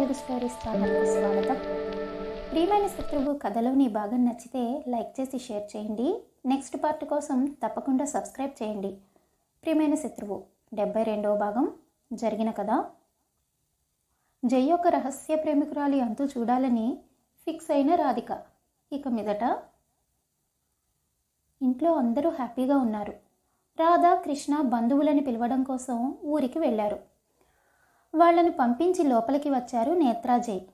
Telugu stories ఛానల్కి స్వాగతం. ప్రియమైన శత్రువు కథలోని భాగం నచ్చితే లైక్ చేసి షేర్ చేయండి. నెక్స్ట్ పార్ట్ కోసం తప్పకుండా సబ్స్క్రైబ్ చేయండి. ప్రియమైన శత్రువు డెబ్బై రెండవ భాగం జరిగిన కథ. జై యొక్క రహస్య ప్రేమికురాలి అంతు చూడాలని ఫిక్స్ అయిన రాధిక. ఇక మీదట ఇంట్లో అందరూ హ్యాపీగా ఉన్నారు. రాధా కృష్ణ బంధువులని పిలవడం కోసం ఊరికి వెళ్ళారు. వాళ్ళను పంపించి లోపలికి వచ్చారు నేత్రా జై.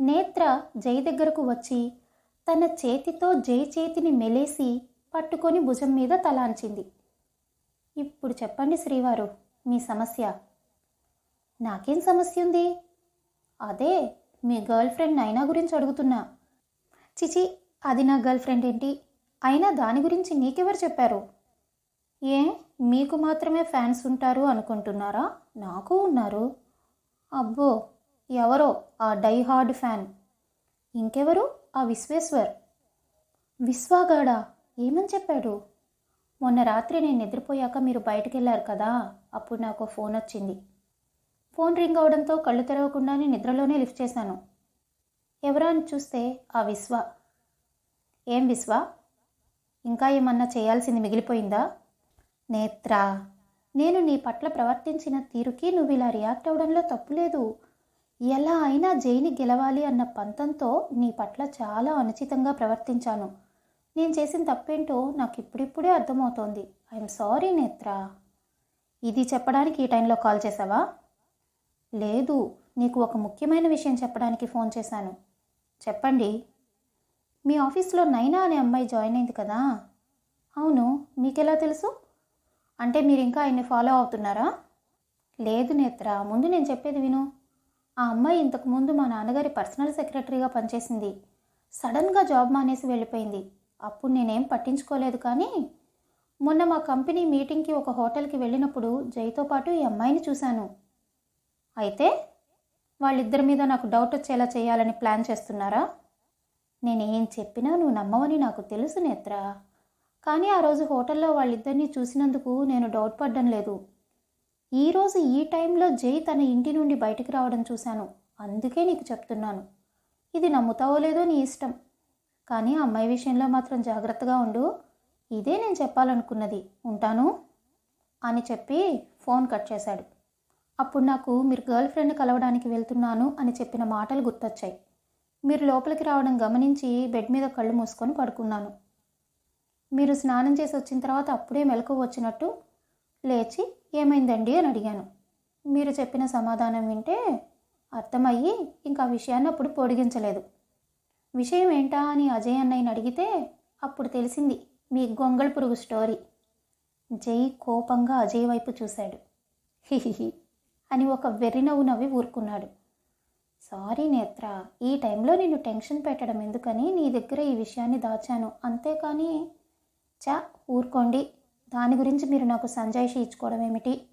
నేత్ర జై దగ్గరకు వచ్చి తన చేతితో జై చేతిని మెలేసి పట్టుకొని భుజం మీద తలాంచింది. ఇప్పుడు చెప్పండి శ్రీవారు మీ సమస్య. నాకేం సమస్య ఉంది? అదే మీ గర్ల్ ఫ్రెండ్ నైనా గురించి అడుగుతున్నా. చిచి అది నా గర్ల్ ఫ్రెండ్ ఏంటి? అయినా దాని గురించి నీకెవరు చెప్పారు? ఏ మీకు మాత్రమే ఫ్యాన్స్ ఉంటారు అనుకుంటున్నారా? నాకు ఉన్నారు. అబ్బో ఎవరో ఆ డై హార్డ్ ఫ్యాన్. ఇంకెవరు? ఆ విశ్వేశ్వర్. విశ్వాగాడా? ఏమని చెప్పాడు? మొన్న రాత్రి నేను నిద్రపోయాక మీరు బయటకు వెళ్ళారు కదా అప్పుడు నాకు ఫోన్ వచ్చింది. ఫోన్ రింగ్ అవడంతో కళ్ళు తెరవకుండానే నిద్రలోనే లిఫ్ట్ చేశాను. ఎవరా అని చూస్తే ఆ విశ్వ. ఏం విశ్వ? ఇంకా ఏమన్నా చేయాల్సింది మిగిలిపోయిందా? నేత్ర. నేను నీ పట్ల ప్రవర్తించిన తీరుకి నువ్వు ఇలా రియాక్ట్ అవ్వడంలో తప్పులేదు ఎలా అయినా జైని గెలవాలి అన్న పంతంతో నీ పట్ల చాలా అనుచితంగా ప్రవర్తించాను. నేను చేసిన తప్పేంటో నాకు ఇప్పుడిప్పుడే అర్థమవుతోంది. ఐఎమ్ సారీ నేత్ర. ఇది చెప్పడానికి ఈ టైంలో కాల్ చేసావా? లేదు నీకు ఒక ముఖ్యమైన విషయం చెప్పడానికి ఫోన్ చేశాను. చెప్పండి. మీ ఆఫీస్లో నైనా అనే అమ్మాయి జాయిన్ అయింది కదా? అవును మీకెలా తెలుసు? అంటే మీరు ఇంకా ఆయన్ని ఫాలో అవుతున్నారా? లేదు నేత్ర ముందు నేను చెప్పేది విను. ఆ అమ్మాయి ఇంతకుముందు మా నాన్నగారి పర్సనల్ సెక్రటరీగా పనిచేసింది. సడన్గా జాబ్ మానేసి వెళ్ళిపోయింది. అప్పుడు నేనేం పట్టించుకోలేదు కానీ మొన్న మా కంపెనీ మీటింగ్కి ఒక హోటల్కి వెళ్ళినప్పుడు జైతో పాటు ఈ అమ్మాయిని చూశాను. అయితే వాళ్ళిద్దరి మీద నాకు డౌట్ వచ్చేలా చేయాలని ప్లాన్ చేస్తున్నారా? నేనేం చెప్పినా నువ్వు నమ్మవని నాకు తెలుసు నేత్రా. కానీ ఆ రోజు హోటల్లో వాళ్ళిద్దరినీ చూసినందుకు నేను డౌట్ పడ్డం లేదు. ఈరోజు ఈ టైంలో జై తన ఇంటి నుండి బయటికి రావడం చూశాను. అందుకే నీకు చెప్తున్నాను. ఇది నమ్ముతావో లేదో నీ ఇష్టం. కానీ అమ్మాయి విషయంలో మాత్రం జాగ్రత్తగా ఉండు. ఇదే నేను చెప్పాలనుకున్నది. ఉంటాను? అని చెప్పి ఫోన్ కట్ చేశాడు. అప్పుడు నాకు మీరు గర్ల్ ఫ్రెండ్ కలవడానికి వెళ్తున్నాను అని చెప్పిన మాటలు గుర్తొచ్చాయి. మీరు లోపలికి రావడం గమనించి బెడ్ మీద కళ్ళు మూసుకొని పడుకున్నాను. మీరు స్నానం చేసి వచ్చిన తర్వాత అప్పుడే మెలకు వచ్చినట్టు లేచి ఏమైందండి అని అడిగాను. మీరు చెప్పిన సమాధానం వింటే అర్థమయ్యి ఇంకా ఆ విషయాన్ని అప్పుడు పొడిగించలేదు. విషయం ఏంటా అని అజయ్ అన్నయ్యని అడిగితే అప్పుడు తెలిసింది మీ గొంగళ పురుగు స్టోరీ. జై కోపంగా అజయ్ వైపు చూశాడు. హిహిహి అని ఒక వెర్రి నవ్వు నవ్వి ఊరుకున్నాడు. సారీ నేత్ర ఈ టైంలో నేను టెన్షన్ పెట్టడం ఎందుకని నీ దగ్గర ఈ విషయాన్ని దాచాను. అంతేకాని చా ఊరుకోండి. దాని గురించి మీరు నాకు సంజాయిషి ఇచ్చుకోవడం ఏమిటి?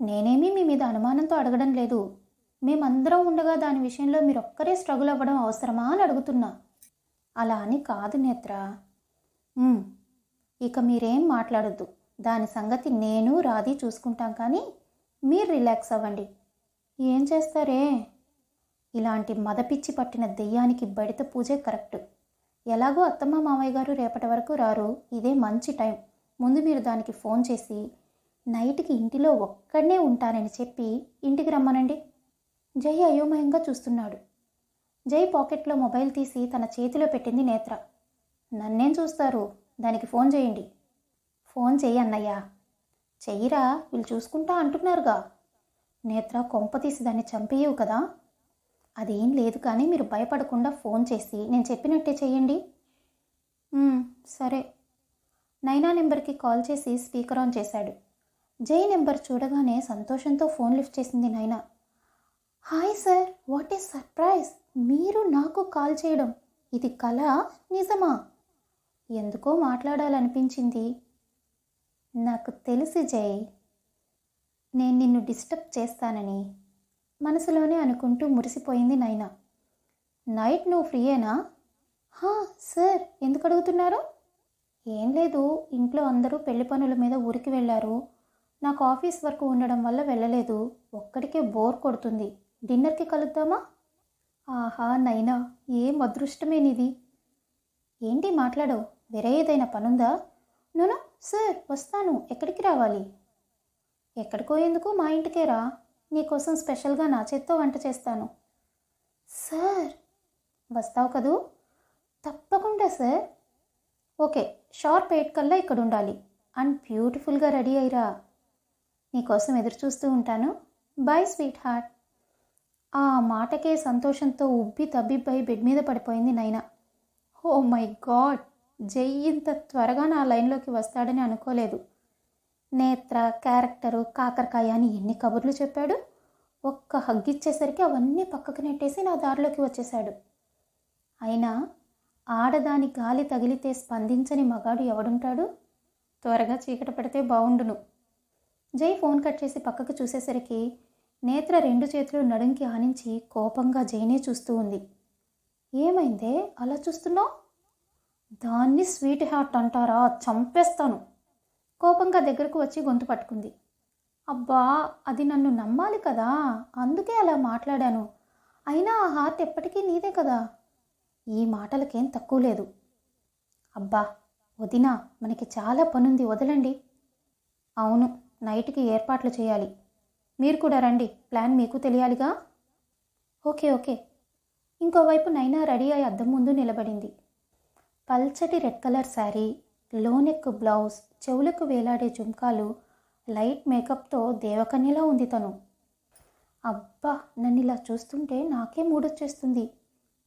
నేనేమీ మీ మీద అనుమానంతో అడగడం లేదు. మేమందరం ఉండగా దాని విషయంలో మీరు ఒక్కరే స్ట్రగుల్ అవ్వడం అవసరమా అని అడుగుతున్నా. అలా అని కాదు నేత్ర. ఇక మీరేం మాట్లాడొద్దు. దాని సంగతి నేను రాధి చూసుకుంటాం కానీ మీరు రిలాక్స్ అవ్వండి. ఏం చేస్తారే? ఇలాంటి మదపిచ్చి పట్టిన దెయ్యానికి బడిత పూజే కరెక్ట్. ఎలాగో అత్తమ్మ మామయ్య గారు రేపటి వరకు రారు. ఇదే మంచి టైం. ముందు మీరు దానికి ఫోన్ చేసి నైట్కి ఇంటిలో ఒక్కడనే ఉంటానని చెప్పి ఇంటికి రమ్మనండి. జై అయోమయంగా చూస్తున్నాడు. జై పాకెట్లో మొబైల్ తీసి తన చేతిలో పెట్టింది నేత్ర. నన్నేం చూస్తారు? దానికి ఫోన్ చేయండి. ఫోన్ చెయ్యి అన్నయ్యా. చెయ్యిరా వీళ్ళు చూసుకుంటా అంటున్నారుగా. నేత్ర కొంప తీసి దాన్ని చంపేయవు కదా. అదేం లేదు కానీ మీరు భయపడకుండా ఫోన్ చేసి నేను చెప్పినట్టే చేయండి. సరే. నైనా నెంబర్కి కాల్ చేసి స్పీకర్ ఆన్ చేశాడు. జై నెంబర్ చూడగానే సంతోషంతో ఫోన్ లిఫ్ట్ చేసింది Naina. Hi sir what is surprise! మీరు నాకు కాల్ చేయడం. ఇది కళ నిజమా? ఎందుకో మాట్లాడాలనిపించింది. నాకు తెలిసి జై. నేను నిన్ను డిస్టర్బ్ చేస్తానని. మనసులోనే అనుకుంటూ మురిసిపోయింది నైనా. నైట్ నువ్వు ఫ్రీయేనా? హా సార్ ఎందుకు అడుగుతున్నారు? ఏం లేదు ఇంట్లో అందరూ పెళ్ళి పనుల మీద ఊరికి వెళ్ళారు. నాకు ఆఫీస్ వర్క్ ఉండడం వల్ల వెళ్ళలేదు. ఒక్కడికే బోర్ కొడుతుంది. డిన్నర్కి కలుద్దామా? ఆహా నైనా ఏం అదృష్టమే నీది. ఏంటి మాట్లాడవు? వేరే ఏదైనా పనుందా? నూనో సార్ వస్తాను. ఎక్కడికి రావాలి? ఎక్కడికో ఎందుకు మా ఇంటికే రా. నీకోసం స్పెషల్గా నా చేత్తో వంట చేస్తాను. సార్! వస్తావు కదూ? తప్పకుండా సార్. ఓకే షార్ప్ ఎయిట్ కల్లా ఇక్కడ ఉండాలి అండ్ బ్యూటిఫుల్గా రెడీ అయ్యిరా. నీకోసం ఎదురు చూస్తూ ఉంటాను. Bye sweetheart. ఆ మాటకే సంతోషంతో ఉబ్బి తబ్బిబ్బై బెడ్ మీద పడిపోయింది నైనా. Oh my God! జై ఇంత త్వరగా నా లైన్లోకి వస్తాడని అనుకోలేదు. నేత్ర క్యారెక్టరు కాకరకాయ అని ఎన్ని కబుర్లు చెప్పాడు? ఒక్క హగ్గిచ్చేసరికి అవన్నీ పక్కకు నెట్టేసి నా దారిలోకి వచ్చేశాడు. అయినా ఆడదాని గాలి తగిలితే స్పందించని మగాడు ఎవడుంటాడు? త్వరగా చీకట పెడితే బావుండును. జై ఫోన్ కట్ చేసి పక్కకు చూసేసరికి నేత్ర రెండు చేతులు నడుంకి ఆనించి కోపంగా జైనే చూస్తూ ఉంది. ఏమైందే? అలా చూస్తున్నావు? దాన్ని స్వీట్ హార్ట్ అంటారా? చంపేస్తాను. కోపంగా దగ్గరకు వచ్చి గొంతు పట్టుకుంది. అబ్బా అది నన్ను నమ్మాలి కదా? అందుకే అలా మాట్లాడాను. అయినా ఆ హార్ట్ ఎప్పటికీ నీదే కదా? ఈ మాటలకేం తక్కువ లేదు. అబ్బా వదినా మనకి చాలా పనుంది వదలండి. అవును నైట్కి ఏర్పాట్లు చేయాలి. మీరు కూడా రండి ప్లాన్ మీకు తెలియాలిగా? Okay okay. ఇంకోవైపు నైనా రెడీ అయి అద్దం ముందు నిలబడింది. పల్చటి red colour sari low neck blouse చెవులకు వేలాడే జుంకాలు లైట్ మేకప్తో దేవకన్యలా ఉంది తను. అబ్బా నన్ను ఇలా చూస్తుంటే నాకే మూడొచ్చేస్తుంది.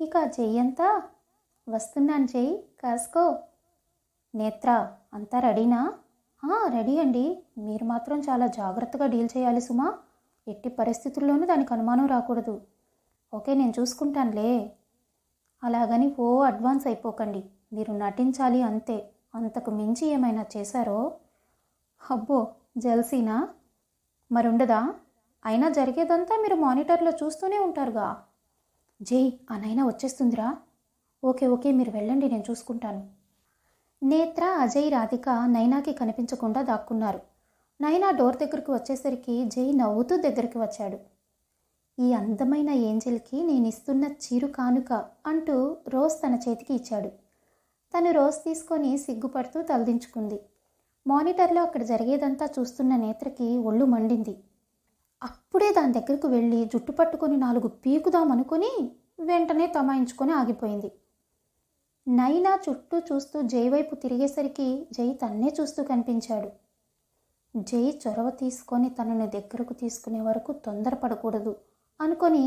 ఇక ఆ అంతా వస్తున్నాను జై కాసుకో. నేత్ర అంతా రెడీనా? రెడీ అండి. మీరు మాత్రం చాలా జాగ్రత్తగా డీల్ చేయాలి సుమా. ఎట్టి పరిస్థితుల్లోనూ దానికి అనుమానం రాకూడదు. ఓకే నేను చూసుకుంటానులే. అలాగని ఓ అడ్వాన్స్ అయిపోకండి. మీరు నటించాలి అంతే. అంతకు మించి ఏమైనా చేశారో? అబ్బో జల్సీనా? మరుండదా? అయినా జరిగేదంతా మీరు మానిటర్లో చూస్తూనే ఉంటారుగా. జై ఆ నైనా వచ్చేస్తుందిరా. ఓకే ఓకే మీరు వెళ్ళండి నేను చూసుకుంటాను. నేత్ర అజయ్ రాధిక నైనాకి కనిపించకుండా దాక్కున్నారు. నైనా డోర్ దగ్గరకు వచ్చేసరికి జై నవ్వుతూ దగ్గరికి వచ్చాడు. ఈ అందమైన ఏంజెల్కి నేను ఇస్తున్న చిరు కానుక అంటూ రోజ్ తన చేతికి ఇచ్చాడు. తను రోజ్ తీసుకొని సిగ్గుపడుతూ తలదించుకుంది. మానిటర్లో అక్కడ జరిగేదంతా చూస్తున్న నేత్రకి ఒళ్ళు మండింది. అప్పుడే దాని దగ్గరకు వెళ్ళి జుట్టు పట్టుకొని నాలుగు పీకుదామనుకుని వెంటనే తమాయించుకొని ఆగిపోయింది. నైనా చుట్టూ చూస్తూ జై వైపు తిరిగేసరికి జై తన్నే చూస్తూ కనిపించాడు. జై చొరవ తీసుకొని తనను దగ్గరకు తీసుకునే వరకు తొందరపడకూడదు అనుకొని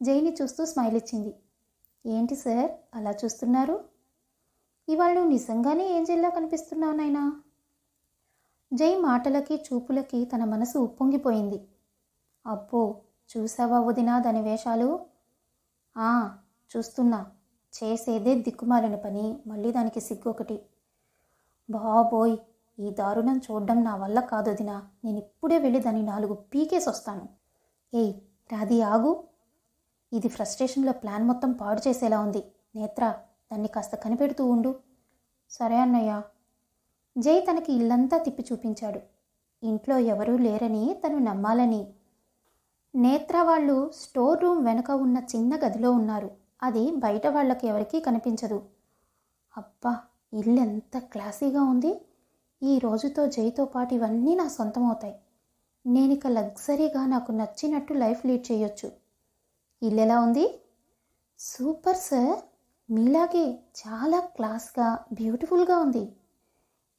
జైని చూస్తూ స్మైల్ ఇచ్చింది ఏంటి సార్ అలా చూస్తున్నారు? ఇవాళ నువ్వు నిజంగానే ఏంజెల్లా కనిపిస్తున్నావు నాయనా? జై మాటలకి చూపులకి తన మనసు ఉప్పొంగిపోయింది. అబ్బో చూసావా వదినా దాని వేషాలు? ఆ చూస్తున్నా. చేసేదే దిక్కుమాలిన పని మళ్ళీ దానికి సిగ్గు ఒకటి బాబోయ్ ఈ దారుణం చూడడం నా వల్ల కాదు వదినా. నేను ఇప్పుడే వెళ్ళి దాన్ని నాలుగు పీకేసి వస్తాను. ఏయ్ రాది ఆగు. ఇది ఫ్రస్ట్రేషన్లో ప్లాన్ మొత్తం పాడు చేసేలా ఉంది. నేత్ర దాన్ని కాస్త కనిపెడుతూ ఉండు. సరే అన్నయ్య. జై తనకి ఇల్లంతా తిప్పి చూపించాడు. ఇంట్లో ఎవరూ లేరని తను నమ్మాలని. నేత్ర వాళ్ళు స్టోర్ రూమ్ వెనుక ఉన్న చిన్న గదిలో ఉన్నారు. అది బయట వాళ్ళకి ఎవరికీ కనిపించదు. అబ్బా ఇల్లు ఎంత క్లాసీగా ఉంది. ఈ రోజుతో జైతో పాటు ఇవన్నీ నా సొంతం అవుతాయి నేను ఇక లగ్జరీగా నాకు నచ్చినట్టు లైఫ్ లీడ్ చేయొచ్చు. ఇల్లు ఎలా ఉంది? Super sir. మీలాగే చాలా క్లాస్గా బ్యూటిఫుల్గా ఉంది.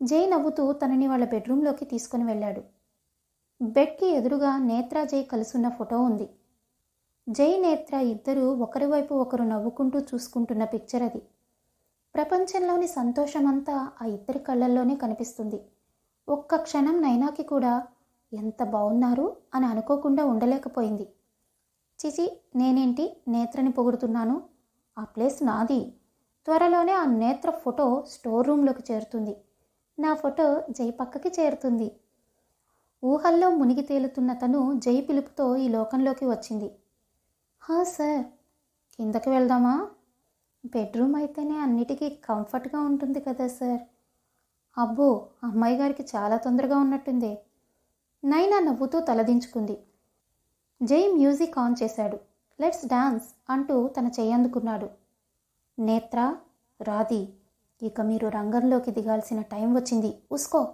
జై నవ్వుతూ తనని వాళ్ళ బెడ్రూమ్లోకి తీసుకుని వెళ్ళాడు. బెడ్కి ఎదురుగా నేత్రా జై కలుసున్న ఫోటో ఉంది. జై నేత్ర ఇద్దరూ ఒకరి వైపు ఒకరు నవ్వుకుంటూ చూసుకుంటున్న పిక్చర్ అది. ప్రపంచంలోని సంతోషమంతా ఆ ఇద్దరి కళ్ళల్లోనే కనిపిస్తుంది. ఒక్క క్షణం నైనాకి కూడా ఎంత బాగున్నారు అని అనుకోకుండా ఉండలేకపోయింది. చిచి నేనేంటి? నేత్రని పొగుడుతున్నాను. ఆ ప్లేస్ నాది. త్వరలోనే ఆ నేత్ర ఫోటో స్టోర్ రూమ్లోకి చేరుతుంది. నా ఫోటో జై పక్కకి చేరుతుంది. ఊహల్లో మునిగి తేలుతున్న తను జై పిలుపుతో ఈ లోకంలోకి వచ్చింది. హా సార్. కిందకి వెళ్దామా? బెడ్రూమ్ అయితేనే అన్నిటికీ కంఫర్ట్గా ఉంటుంది కదా సార్. అబ్బో అమ్మాయి గారికి చాలా తొందరగా ఉన్నట్టుంది. నైనా నవ్వుతూ తలదించుకుంది. జై మ్యూజిక్ ఆన్ చేశాడు. లెట్స్ డాన్స్ అంటూ తన చేయందుకున్నాడు. నేత్ర రాధి ఇక మీరు రంగంలోకి దిగాల్సిన టైం వచ్చింది. ఉస్కో.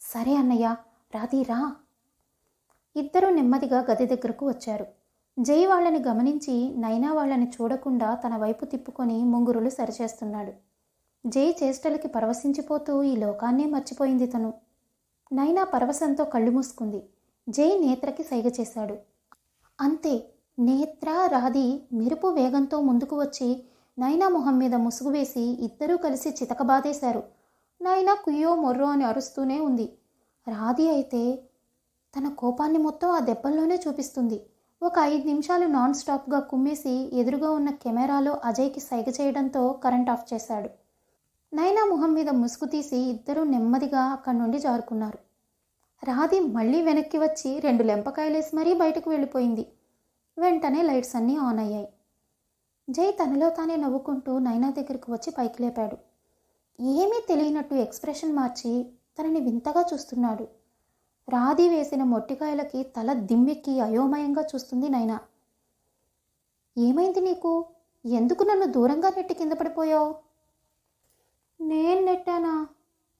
సరే అన్నయ్య రాధి రా. ఇద్దరూ నెమ్మదిగా గది దగ్గరకు వచ్చారు. జై వాళ్ళని గమనించి నైనా వాళ్ళని చూడకుండా తన వైపు తిప్పుకొని ముంగురులు సరిచేస్తున్నాడు. జై చేష్టలకి పరవశించిపోతూ ఈ లోకాన్నే మర్చిపోయింది తను. నైనా పరవశంతో కళ్ళు మూసుకుంది. జై నేత్రకి సైగ చేశాడు. అంతే నేత్ర రాధి మెరుపు వేగంతో ముందుకు వచ్చి నైనా మొహం మీద ముసుగు వేసి ఇద్దరూ కలిసి చితకబాదేశారు నైనా కుయ్యో మొర్రో అని అరుస్తూనే ఉంది. రాధి అయితే తన కోపాన్ని మొత్తం ఆ దెబ్బల్లోనే చూపిస్తుంది. ఒక ఐదు నిమిషాలు నాన్ స్టాప్గా కుమ్మేసి ఎదురుగా ఉన్న కెమెరాలో అజయ్కి సైగ చేయడంతో కరెంట్ ఆఫ్ చేశాడు. నైనా ముఖం మీద ముసుగు తీసి ఇద్దరూ నెమ్మదిగా అక్కడి నుండి జారుకున్నారు. రాధి మళ్ళీ వెనక్కి వచ్చి రెండు లెంపకాయలేసి మరీ బయటకు వెళ్ళిపోయింది. వెంటనే లైట్స్ అన్నీ ఆన్ అయ్యాయి. జై తనలో తానే నవ్వుకుంటూ నైనా దగ్గరికి వచ్చి పైకి లేపాడు. ఏమీ తెలియనట్టు ఎక్స్ప్రెషన్ మార్చి తనని వింతగా చూస్తున్నాడు. రాధి వేసిన మొట్టికాయలకి తల దిమ్మెక్కి అయోమయంగా చూస్తుంది నైనా. ఏమైంది నీకు? ఎందుకు నన్ను దూరంగా నెట్టి కింద పడిపోయావు? నేను నెట్టానా?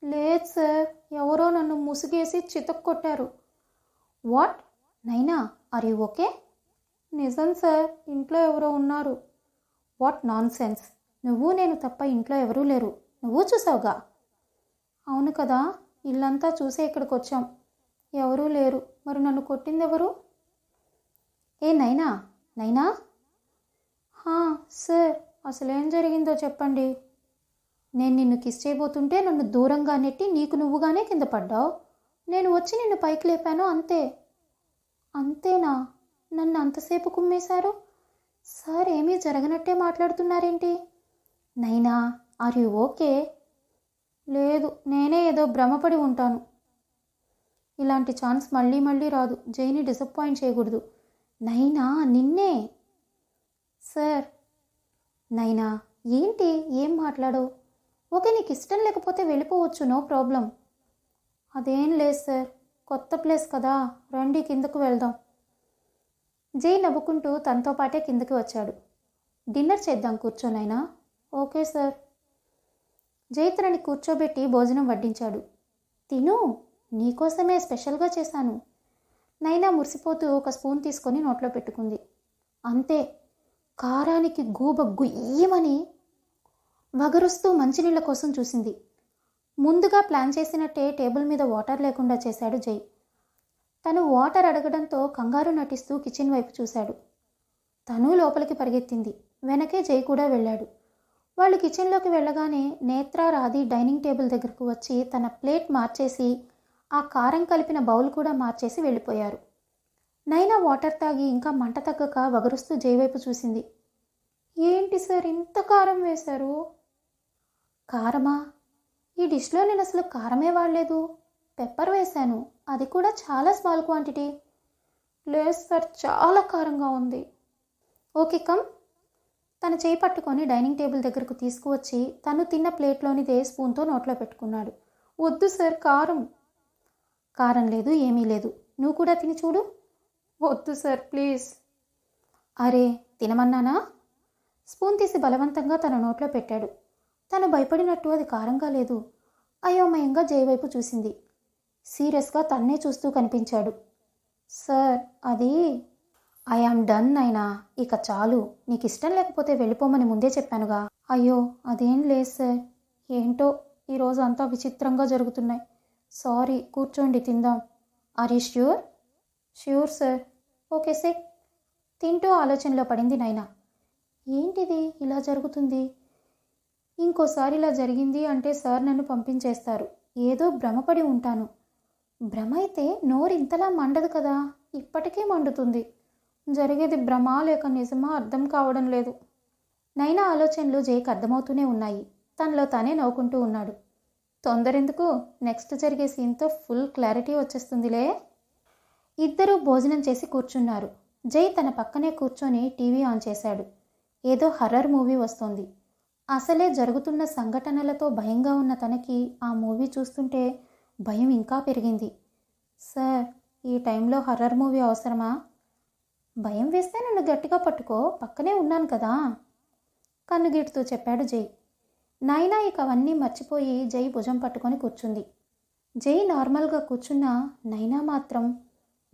లేదు సార్ ఎవరో నన్ను ముసుగేసి చితక్కొట్టారు. What? Naina are you okay? నిజం సార్ ఇంట్లో ఎవరో ఉన్నారు. వాట్ నాన్ సెన్స్ నువ్వు నేను తప్ప ఇంట్లో ఎవరూ లేరు. నువ్వు చూసావుగా? అవును కదా ఇల్లంతా చూసే ఇక్కడికి వచ్చాం ఎవరూ లేరు. మరి నన్ను కొట్టింది ఎవరు ఏ నైనా? నైనా? హా సార్ అసలేం జరిగిందో చెప్పండి. నేను నిన్ను కిస్ చేయబోతుంటే నన్ను దూరంగా నెట్టి నీకు నువ్వుగానే కింద పడ్డావు. నేను వచ్చి నిన్ను పైకి లేపాను అంతే. అంతేనా? నన్ను అంతసేపు కుమ్మేశారు? సార్ ఏమీ జరగనట్టే మాట్లాడుతున్నారేంటి? నైనా ఆర్ యు ఓకే? లేదు నేనే ఏదో భ్రమపడి ఉంటాను. ఇలాంటి ఛాన్స్ మళ్ళీ మళ్ళీ రాదు. జైని డిసప్పాయింట్ చేయకూడదు. నైనా నిన్నే? సార్. నైనా ఏంటి? ఏం మాట్లాడవు? ఓకే నీకు ఇష్టం లేకపోతే వెళ్ళిపోవచ్చు. No problem. అదేం లేదు సార్. కొత్త ప్లేస్ కదా. రండి కిందకు వెళ్దాం. జై నవ్వుకుంటూ తనతో పాటే కిందకి వచ్చాడు. డిన్నర్ చేద్దాం కూర్చోనైనా? Okay sir. జై తనని కూర్చోబెట్టి భోజనం వడ్డించాడు. తిను నీకోసమే స్పెషల్గా చేశాను. నైనా మురిసిపోతూ ఒక స్పూన్ తీసుకొని నోట్లో పెట్టుకుంది. అంతే కారానికి గూబ గుయ్యమని వగరుస్తూ మంచినీళ్ళ కోసం చూసింది. ముందుగా ప్లాన్ చేసినట్టే టేబుల్ మీద వాటర్ లేకుండా చేశాడు జై తను వాటర్ అడగడంతో కంగారు నటిస్తూ కిచెన్ వైపు చూశాడు. తను లోపలికి పరిగెత్తింది. వెనకే జై కూడా వెళ్ళాడు. వాళ్ళు కిచెన్లోకి వెళ్ళగానే నేత్ర రాధి డైనింగ్ టేబుల్ దగ్గరకు వచ్చి తన ప్లేట్ మార్చేసి ఆ కారం కలిపిన బౌల్ కూడా మార్చేసి వెళ్ళిపోయారు. నైనా వాటర్ తాగి ఇంకా మంట తగ్గక వగరుస్తూ జై వైపు చూసింది. ఏంటి సార్ ఇంత కారం వేశారు? కారమా? ఈ డిష్లో నేను అసలు కారమే వాడలేదు. పెప్పర్ వేశాను. అది కూడా చాలా స్మాల్ క్వాంటిటీ లేదు సార్ చాలా కారంగా ఉంది. ఓకే కమ్ తన చేయి పట్టుకొని డైనింగ్ టేబుల్ దగ్గరకు తీసుకువచ్చి తను తిన్న ప్లేట్లోనిదే స్పూన్తో నోట్లో పెట్టుకున్నాడు. వద్దు సార్ కారం. కారం లేదు ఏమీ లేదు. నువ్వు కూడా తిని చూడు. వద్దు సార్ ప్లీజ్ అరే తినమన్నానా? స్పూన్ తీసి బలవంతంగా తన నోట్లో పెట్టాడు. తను భయపడినట్టు అది కారంగా లేదు. అయోమయంగా జై వైపు చూసింది. సీరియస్గా తన్నే చూస్తూ కనిపించాడు. సార్ అది ఐ ఆమ్ డన్ అయినా ఇక చాలు. నీకు ఇష్టం లేకపోతే వెళ్ళిపోమని ముందే చెప్పానుగా. అయ్యో అదేం లేదు సార్. ఏంటో ఈరోజు అంతా విచిత్రంగా జరుగుతున్నాయి. సారీ కూర్చోండి తిందాం. Are you sure? Sure sir. Okay sir. తింటూ ఆలోచనలో పడింది నైనా. ఏంటిది? ఇలా జరుగుతుంది? ఇంకోసారి ఇలా జరిగింది అంటే సార్ నన్ను పంపించేస్తారు. ఏదో భ్రమపడి ఉంటాను. భ్రమ అయితే నోరు ఇంతలా మండదు కదా? ఇప్పటికే మండుతుంది. జరిగేది భ్రమ లేక నిజమా అర్థం కావడం లేదు. నైనా ఆలోచనలు జైకి అర్థమవుతూనే ఉన్నాయి. తనలో తానే నవ్వుకుంటూ ఉన్నాడు. తొందరెందుకు? నెక్స్ట్ జరిగే సీన్తో ఫుల్ క్లారిటీ వచ్చేస్తుందిలే. ఇద్దరూ భోజనం చేసి కూర్చున్నారు. జై తన పక్కనే కూర్చొని టీవీ ఆన్ చేశాడు. ఏదో హర్రర్ మూవీ వస్తోంది. అసలే జరుగుతున్న సంఘటనలతో భయంగా ఉన్న తనకి ఆ మూవీ చూస్తుంటే భయం ఇంకా పెరిగింది. సార్ ఈ టైంలో హర్రర్ మూవీ అవసరమా? భయం వేస్తే నన్ను గట్టిగా పట్టుకో పక్కనే ఉన్నాను కదా. కన్నుగీటుతూ చెప్పాడు జై. నాయనా ఇక అవన్నీ మర్చిపోయి జై భుజం పట్టుకొని కూర్చుంది. జై నార్మల్గా కూర్చున్న నైనా మాత్రం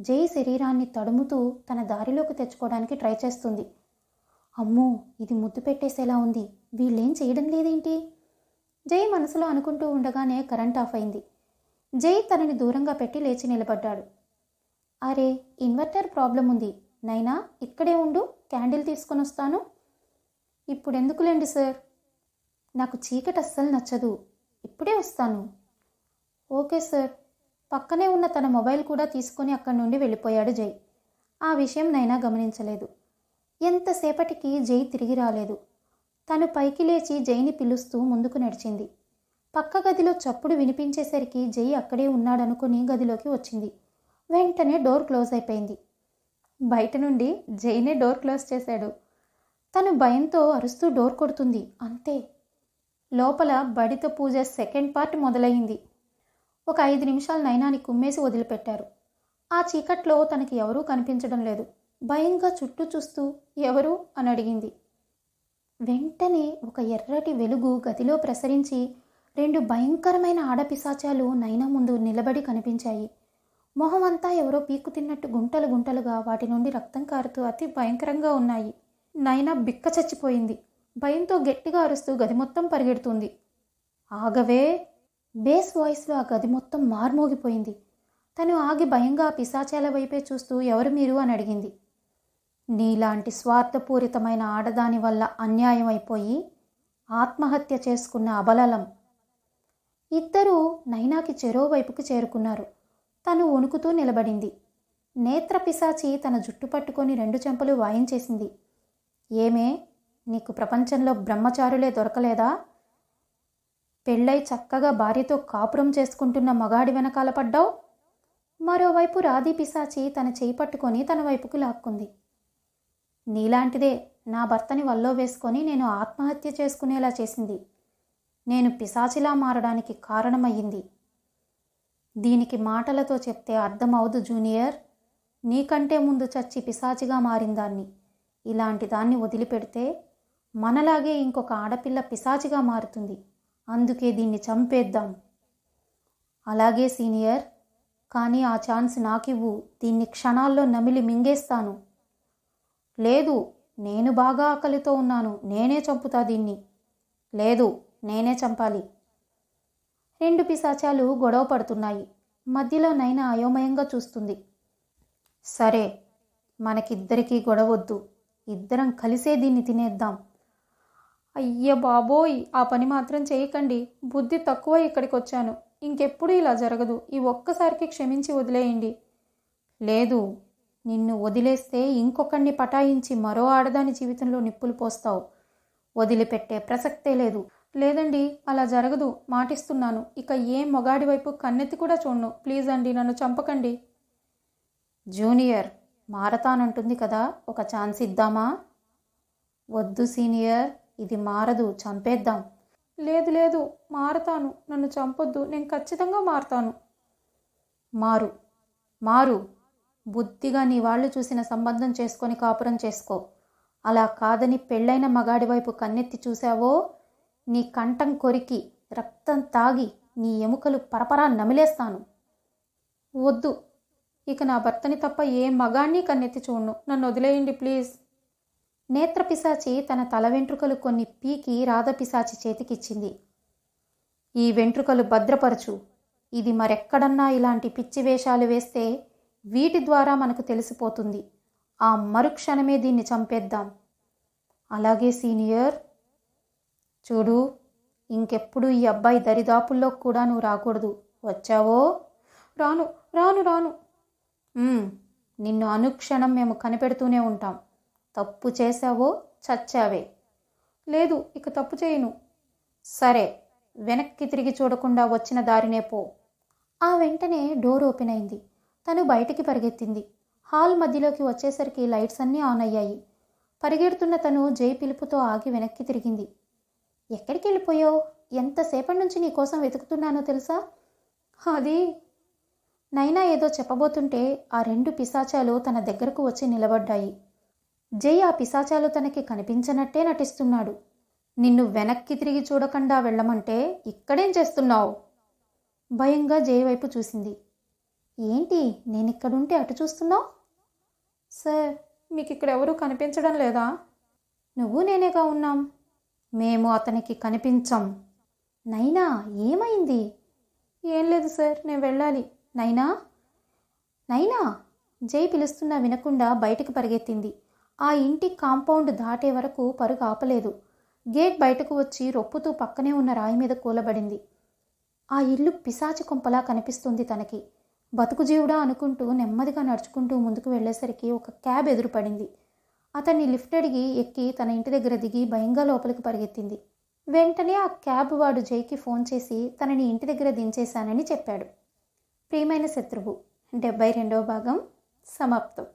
జై శరీరాన్ని తడుముతూ తన దారిలోకి తెచ్చుకోవడానికి ట్రై చేస్తుంది. అమ్మో ఇది ముద్దు పెట్టేసేలా ఉంది. వీళ్ళేం చేయడం లేదేంటి? జై మనసులో అనుకుంటూ ఉండగానే కరెంట్ ఆఫ్ అయింది. జై తనని దూరంగా పెట్టి లేచి నిలబడ్డాడు. అరే ఇన్వర్టర్ ప్రాబ్లం ఉంది. నైనా ఇక్కడే ఉండు క్యాండిల్ తీసుకొని వస్తాను. ఇప్పుడెందుకులేండి సార్? నాకు చీకటి అస్సలు నచ్చదు. ఇప్పుడే వస్తాను. Okay sir. పక్కనే ఉన్న తన మొబైల్ కూడా తీసుకొని అక్కడి నుండి వెళ్ళిపోయాడు జై ఆ విషయం నైనా గమనించలేదు. ఎంతసేపటికి జై తిరిగి రాలేదు. తను పైకి లేచి జైని పిలుస్తూ ముందుకు నడిచింది. పక్క గదిలో చప్పుడు వినిపించేసరికి జై అక్కడే ఉన్నాడనుకుని గదిలోకి వచ్చింది. వెంటనే డోర్ క్లోజ్ అయిపోయింది. బయట నుండి జైనే డోర్ క్లోజ్ చేశాడు. తను భయంతో అరుస్తూ డోర్ కొడుతుంది. అంతే. లోపల బడిత పూజ సెకండ్ పార్ట్ మొదలైంది. ఒక ఐదు నిమిషాలు నైనాని కుమ్మేసి వదిలిపెట్టారు. ఆ చీకట్లో తనకి ఎవరూ కనిపించడం లేదు. భయంగా చుట్టూ చూస్తూ ఎవరు? అని అడిగింది. వెంటనే ఒక ఎర్రటి వెలుగు గదిలో ప్రసరించి రెండు భయంకరమైన ఆడపిశాచాలు నైనా ముందు నిలబడి కనిపించాయి. మొహం అంతా ఎవరో పీకు తిన్నట్టు గుంటలు గుంటలుగా వాటి నుండి రక్తం కారుతూ అతి భయంకరంగా ఉన్నాయి. నైనా బిక్క చచ్చిపోయింది. భయంతో గట్టిగా అరుస్తూ గది మొత్తం పరిగెడుతుంది. ఆగవే! బేస్ వాయిస్లో ఆ గది మొత్తం మార్మోగిపోయింది. తను ఆగి భయంగా పిశాచాల వైపే చూస్తూ ఎవరు మీరు అని అడిగింది. నీలాంటి స్వార్థపూరితమైన ఆడదాని వల్ల అన్యాయం అయిపోయి ఆత్మహత్య చేసుకున్న అబలలం ఇద్దరూ నైనాకి చెరో వైపుకి చేరుకున్నారు. తను వణుకుతూ నిలబడింది. నేత్ర పిశాచి తన జుట్టు పట్టుకొని రెండు చెంపలు వాయించేసింది. ఏమే నీకు ప్రపంచంలో బ్రహ్మచారులే దొరకలేదా? పెళ్ళై చక్కగా భార్యతో కాపురం చేసుకుంటున్న మగాడి వెనకాల పడ్డావు? మరోవైపు రాధి పిశాచి తన చేయి పట్టుకొని తన వైపుకు లాక్కుంది. నీలాంటిదే నా భర్తని వల్లో వేసుకొని నేను ఆత్మహత్య చేసుకునేలా చేసింది. నేను పిశాచిలా మారడానికి కారణమయ్యింది. దీనికి మాటలతో చెప్తే అర్థమవదు జూనియర్. నీకంటే ముందు చచ్చి పిశాచిగా మారిందాన్ని. ఇలాంటి దాన్ని వదిలిపెడితే మనలాగే ఇంకొక ఆడపిల్ల పిశాచిగా మారుతుంది. అందుకే దీన్ని చంపేద్దాం. అలాగే సీనియర్. కానీ ఆ ఛాన్స్ నాకివ్వు. దీన్ని క్షణాల్లో నమిలి మింగేస్తాను. లేదు నేను బాగా ఆకలితో ఉన్నాను. నేనే చంపుతా దీన్ని. లేదు నేనే చంపాలి. రెండు పిశాచాలు గొడవ పడుతున్నాయి. మధ్యలో నైనా అయోమయంగా చూస్తుంది. సరే మనకిద్దరికీ గొడవద్దు. ఇద్దరం కలిసే దీన్ని తినేద్దాం. అయ్య బాబోయ్ ఆ పని మాత్రం చేయకండి. బుద్ధి తక్కువ ఇక్కడికి వచ్చాను ఇంకెప్పుడు ఇలా జరగదు. ఈ ఒక్కసారికి క్షమించి వదిలేయండి. లేదు నిన్ను వదిలేస్తే ఇంకొకరిని పటాయించి మరో ఆడదాని జీవితంలో నిప్పులు పోస్తావు. వదిలిపెట్టే ప్రసక్తే లేదు. లేదండి అలా జరగదు. మాటిస్తున్నాను. ఇక ఏ మొగాడి వైపు కన్నెత్తి కూడా చూడను. ప్లీజ్ అండి నన్ను చంపకండి. జూనియర్ మారతానంటుంది కదా ఒక ఛాన్స్ ఇద్దామా? వద్దు సీనియర్ ఇది మారదు చంపేద్దాం. లేదు లేదు మారతాను. నన్ను చంపొద్దు నేను ఖచ్చితంగా మారతాను. మారు. మారు. బుద్ధిగా నీ వాళ్ళు చూసిన సంబంధం చేసుకొని కాపురం చేసుకో. అలా కాదని పెళ్ళైన మగాడి వైపు కన్నెత్తి చూశావో నీ కంఠం కొరికి రక్తం తాగి నీ ఎముకలు పరపరా నమిలేస్తాను. వద్దు. ఇక నా భర్తని తప్ప ఏ మగాణ్ణి కన్నెత్తి చూడను. నన్ను వదిలేయండి ప్లీజ్. నేత్రపిశాచి తన తల వెంట్రుకలు కొన్ని పీకి రాధపిశాచి చేతికిచ్చింది. ఈ వెంట్రుకలు భద్రపరచు. ఇది మరెక్కడన్నా ఇలాంటి పిచ్చి వేషాలు వేస్తే వీటి ద్వారా మనకు తెలిసిపోతుంది. ఆ మరుక్షణమే దీన్ని చంపేద్దాం. అలాగే సీనియర్ చూడు ఇంకెప్పుడు ఈ అబ్బాయి దరిదాపుల్లో కూడా నువ్వు రాకూడదు. వచ్చావో? రాను రాను రాను. నిన్ను అనుక్షణం మేము కనిపెడుతూనే ఉంటాం. తప్పు చేశావో చచ్చావే. లేదు ఇక తప్పు చేయను. సరే వెనక్కి తిరిగి చూడకుండా వచ్చిన దారినే పో. ఆ వెంటనే డోర్ ఓపెన్ అయింది. తను బయటికి పరిగెత్తింది. హాల్ మధ్యలోకి వచ్చేసరికి లైట్స్ అన్నీ ఆన్ అయ్యాయి. పరిగెడుతున్న తను జై పిలుపుతో ఆగి వెనక్కి తిరిగింది. ఎక్కడికి వెళ్ళిపోయావు ఎంతసేపటి నుంచి నీ కోసం వెతుకుతున్నానో తెలుసా? అది నైనా ఏదో చెప్పబోతుంటే ఆ రెండు పిశాచాలు తన దగ్గరకు వచ్చి నిలబడ్డాయి. జై ఆ పిశాచాలు తనకి కనిపించనట్టే నటిస్తున్నాడు. నిన్ను వెనక్కి తిరిగి చూడకుండా వెళ్ళమంటే ఇక్కడేం చేస్తున్నావు? భయంగా జై వైపు చూసింది. ఏంటి నేను ఇక్కడుంటే అటు చూస్తున్నావు? సార్ మీకు ఇక్కడ ఎవరూ కనిపించడం లేదా? నువ్వు నేనేగా ఉన్నాం? మేము అతనికి కనిపించం. నైనా ఏమైంది? ఏం లేదు సార్ నేను వెళ్ళాలి. నైనా? నైనా? జై పిలుస్తున్నా వినకుండా బయటకు పరిగెత్తింది. ఆ ఇంటి కాంపౌండ్ దాటే వరకు పరుగు ఆపలేదు. గేట్ బయటకు వచ్చి రొప్పుతూ పక్కనే ఉన్న రాయి మీద కూలబడింది. ఆ ఇల్లు పిశాచి కొంపలా కనిపిస్తుంది తనకి. బతుకు జీవుడా అనుకుంటూ నెమ్మదిగా నడుచుకుంటూ ముందుకు వెళ్ళేసరికి ఒక క్యాబ్ ఎదురుపడింది. అతన్ని లిఫ్ట్ అడిగి ఎక్కి తన ఇంటి దగ్గర దిగి భయంగా లోపలికి పరిగెత్తింది. వెంటనే ఆ క్యాబ్ వాడు జైకి ఫోన్ చేసి తనని ఇంటి దగ్గర దించేశానని చెప్పాడు. ప్రియమైన శత్రువు డెబ్బై రెండవ భాగం సమాప్తం.